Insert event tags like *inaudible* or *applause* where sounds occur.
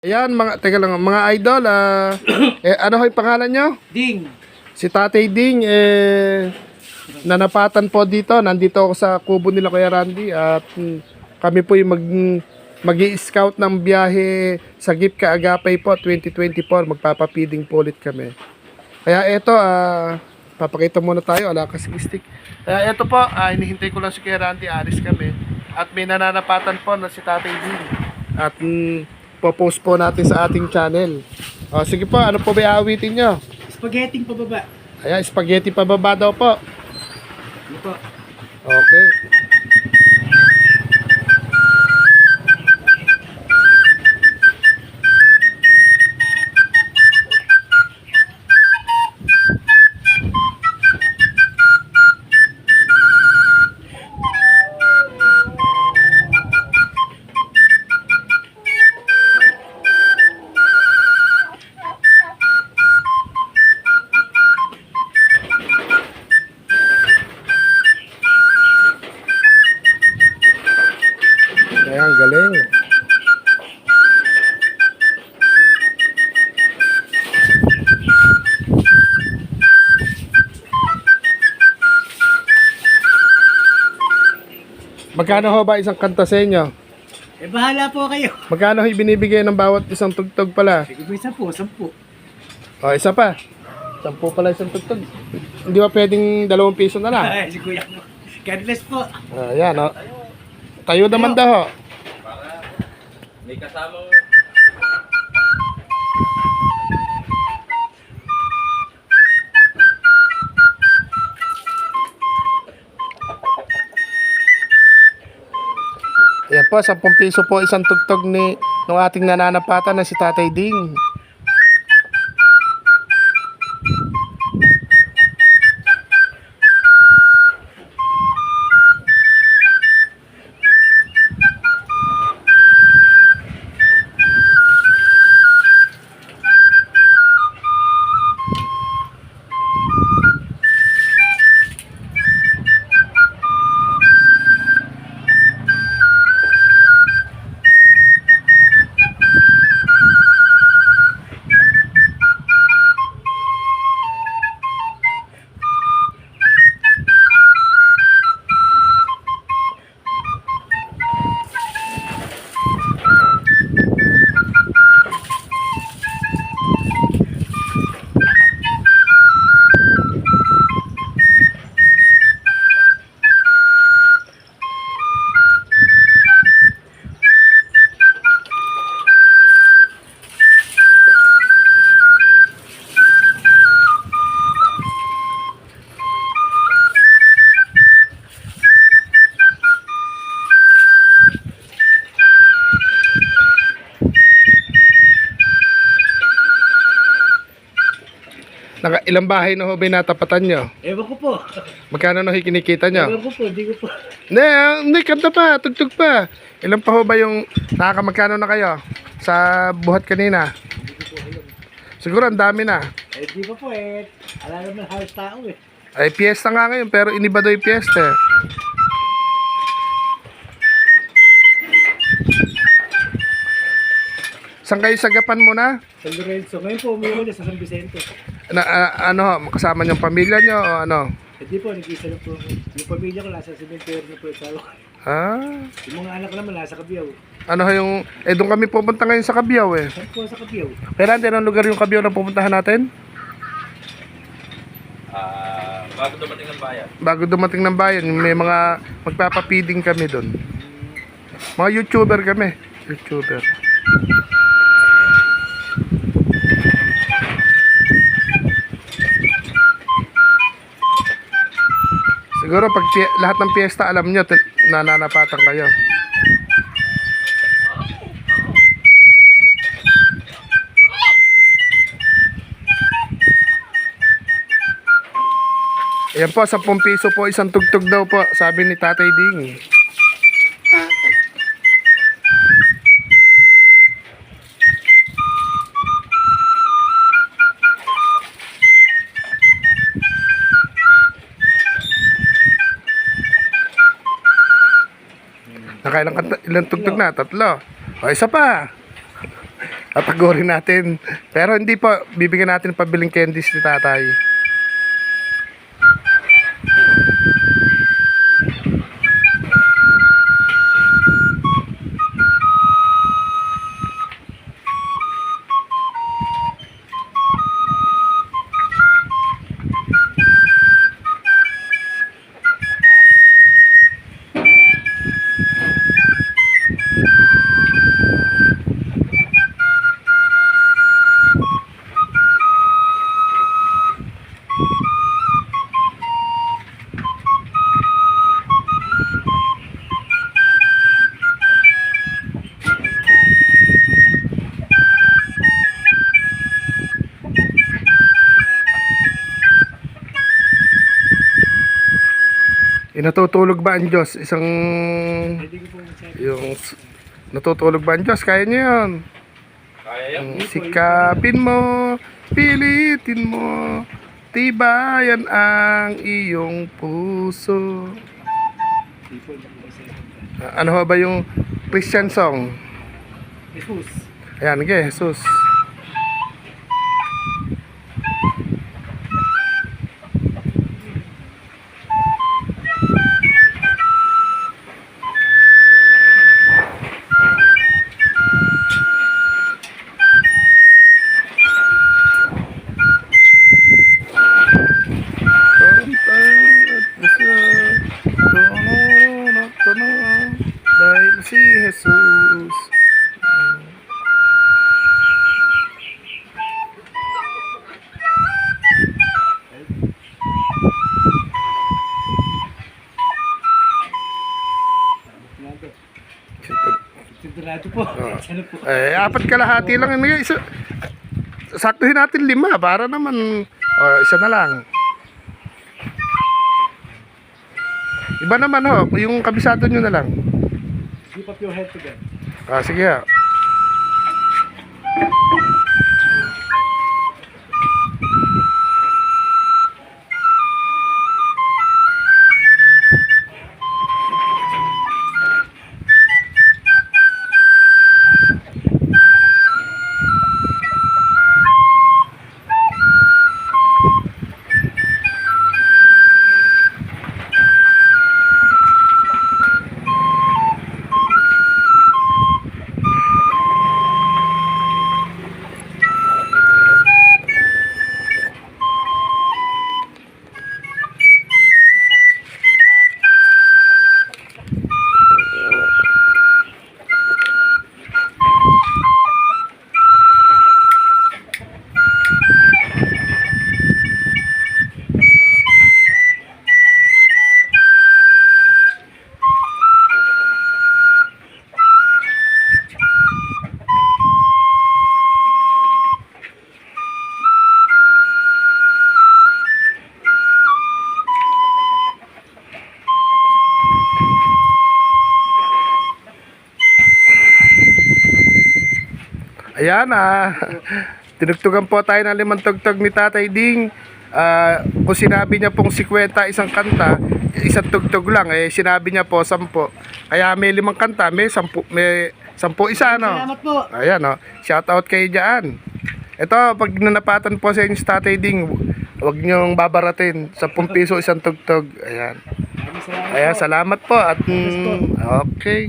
Ayan, mga, teka lang, mga idol, ah, *coughs* eh, ano ho yung pangalan nyo? Ding. Si Tatay Ding, eh, nanapatan po dito. Nandito ako sa kubo nila Kuya Randy at mm, kami po yung mag, mag scout ng biyahe sa Gip Kaagapay po 2024. Magpapapiding po ulit kami. Kaya eto, ah, papakita muna tayo, ala stick. Kaya eto po, ah, hinihintay ko lang si Kuya Randy, aris kami. At may nananapatan po na si Tatay Ding. At mm, popost po natin sa ating channel. O, sige po, ano po ba awitin nyo? Spaghetti pababa. Ayan, spaghetti pababa daw po. Ano po? Okay. Galing. Magkano ho ba isang kanta sa inyo? Eh, bahala po kayo. Magkano ho ibinibigay ng bawat isang tugtog pala? Sige po, isa po, sampu. O, isa pa. Sampu pala isang tugtog. Hindi ba pwedeng dalawang piso na lang? Ay, si kuya mo. God bless po. Ayan, o. Tayo naman daw ho. May kasamang Ayan po, 10 piso po isang tugtog ni ng ating nananapatan na si Tatay Ding. Ilang bahay na ho ba natapatan nyo? Ewan ko po. Magkano na ho kinikita nyo? Ewan ko po, hindi ko po. Hindi, ah, hindi, kanta pa, tugtog pa. Ilan pa ho ba yung nakakamagkano na kayo sa buhat kanina? Siguro ang dami na. Eh, di pa po eh. Alam naman halos tao eh. Ay, piyesta nga ngayon, pero iniba daw yung piyesta. eh. Saan kayo sagapan mo na? San Lorenzo. Ngayon po, umuwi na sa San Vicente. Na ah, ano, ho, kasama niyong pamilya niyo o ano? Eh, di po, nag-isa lang po. Yung pamilya ko nasa cemetery na po asawa ko. Ah, Yung mga anak ko naman nasa Kabiyaw. ano yung, eh doon kami pupunta ngayon sa Kabiyaw eh. Saan po sa Kabiyaw? Pero hindi, anong lugar yung Kabiyaw na pupuntahan natin? ah, bago dumating ng bayan. bago dumating ng bayan, may mga magpapapiding kami doon. Mga YouTuber kami. YouTuber. Siguro pag lahat ng piyesta alam nyo, nananapatan kayo. Ayan po, 10 piso po isang tugtog daw po, sabi ni Tatay Ding. Nakailang kanta, ilang tugtog na? Tatlo. O, isa pa. Tatagorin natin. Pero hindi po, bibigyan natin pabiling candies ni tatay. Inatutulog ba ang Diyos? Isang... Yung... Natutulog ba ang Diyos? Kaya niyo yun. Kaya yan. Ang Sikapin mo, pilitin mo, tibayan ang iyong puso. Ah, Ano ba yung Christian song? Jesus. Ayan, okay, Jesus. Dahil Eh, apat kalahati lang. Ano, isa, saktuhin natin lima para naman oh, isa na lang. Iba naman ho, yung kabisado nyo na lang. Keep up your head together. Ah, sige ha. Ayan ah. Tinugtugan po tayo ng limang tugtog ni Tatay Ding. Ah, kung sinabi niya pong 50 isang kanta, isang tugtog lang eh sinabi niya po 10. Kaya may limang kanta, may 10 may 10 isa no. Salamat po. Ayan oh. Shout out kayo diyan. Ito, pag nanapatan po sa inyo si Tatay Ding, huwag niyong babaratin. 10 piso isang tugtog. Ayan. Ayan, salamat po at mm, okay.